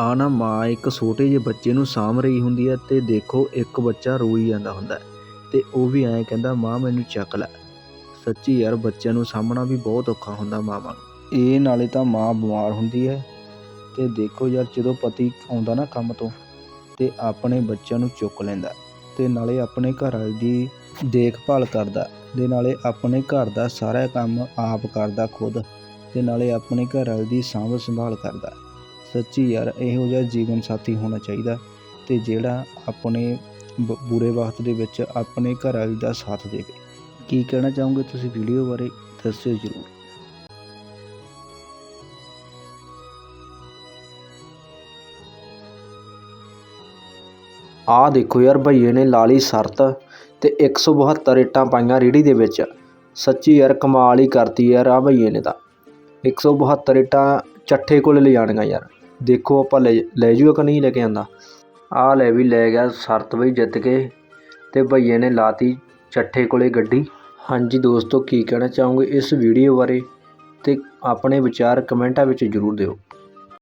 ਆ ਨਾ ਮਾਂ ਇੱਕ ਛੋਟੇ ਜਿਹੇ ਬੱਚੇ ਨੂੰ ਸਾਂਭ ਰਹੀ ਹੁੰਦੀ ਹੈ ਤੇ ਦੇਖੋ ਇੱਕ ਬੱਚਾ ਰੋਈ ਜਾਂਦਾ ਹੁੰਦਾ ਹੈ। ਤੇ ਉਹ ਵੀ ਐਂ ਕਹਿੰਦਾ, ਮਾਂ, ਮੈਨੂੰ ਚੱਕ ਲੈ। ਸੱਚੀ ਯਾਰ, ਬੱਚਿਆਂ ਨੂੰ ਸਾਂਭਣਾ ਵੀ ਬਹੁਤ ਔਖਾ ਹੁੰਦਾ ਮਾਵਾਂ ਨੂੰ। ਇਹ ਨਾਲੇ ਤਾਂ ਮਾਂ ਬਿਮਾਰ ਹੁੰਦੀ ਹੈ। ਤੇ ਦੇਖੋ ਯਾਰ, ਜਦੋਂ ਪਤੀ ਆਉਂਦਾ ਨਾ ਕੰਮ ਤੋਂ, ਤੇ ਆਪਣੇ ਬੱਚਿਆਂ ਨੂੰ ਚੁੱਕ ਲੈਂਦਾ ਤੇ ਨਾਲੇ ਆਪਣੇ ਘਰ ਵਾਲੀ ਦੀ ਦੇਖਭਾਲ ਕਰਦਾ ਤੇ ਨਾਲੇ ਆਪਣੇ ਘਰ ਦਾ ਸਾਰਾ ਕੰਮ ਆਪ ਕਰਦਾ ਖੁਦ। ਤੇ ਨਾਲੇ ਆਪਣੇ ਘਰ ਵਾਲੇ ਦੀ ਸਾਂਭ ਸੰਭਾਲ ਕਰਦਾ ਸੱਚੀ ਯਾਰ, ਇਹੋ ਜਿਹਾ ਜੀਵਨ ਸਾਥੀ ਹੋਣਾ ਚਾਹੀਦਾ ਤੇ ਜਿਹੜਾ ਆਪਣੇ ਬ- ਬੁਰੇ ਵਕਤ ਦੇ ਵਿੱਚ ਆਪਣੇ ਘਰ ਵਾਲੀ ਦਾ ਸਾਥ ਦੇਵੇ। ਕੀ ਕਹਿਣਾ ਚਾਹੋਗੇ ਤੁਸੀਂ ਵੀਡੀਓ ਬਾਰੇ, ਦੱਸਿਓ ਜ਼ਰੂਰ। ਆਹ ਦੇਖੋ ਯਾਰ ਭਈਏ ਨੇ ਲਾ ਲਈ ਸ਼ਰਤ ਤੇ 172 ਇੱਟਾਂ ਪਾਈਆਂ ਰੀੜੀ ਦੇ ਵਿੱਚ। ਸੱਚੀ ਯਾਰ ਕਮਾਲ ਹੀ ਕਰਤੀ ਯਾਰ ਆ ਭਈਏ ਨੇ ਤਾਂ। 172 ਇੱਟਾਂ ਚੱਠੇ ਕੋਲ ਲੈ ਯਾਰ। ਦੇਖੋ ਆਪਾਂ ਲੈ ਲੈ ਜੂਗਾ ਕਿ ਨਹੀਂ ਲੈ ਕੇ ਆਉਂਦਾ ਆਹ ਲੈ ਵੀ ਲੈ ਗਿਆ ਸ਼ਰਤ ਬਈ ਜਿੱਤ ਕੇ ਅਤੇ ਭਈਏ ਨੇ ਲਾਤੀ ਚੱਠੇ ਕੋਲੇ ਗੱਡੀ। ਹਾਂਜੀ ਦੋਸਤੋ, ਕੀ ਕਹਿਣਾ ਚਾਹੋਗੇ ਇਸ ਵੀਡੀਓ ਬਾਰੇ? ਅਤੇ ਆਪਣੇ ਵਿਚਾਰ ਕਮੈਂਟਾਂ ਵਿੱਚ ਜ਼ਰੂਰ ਦਿਓ।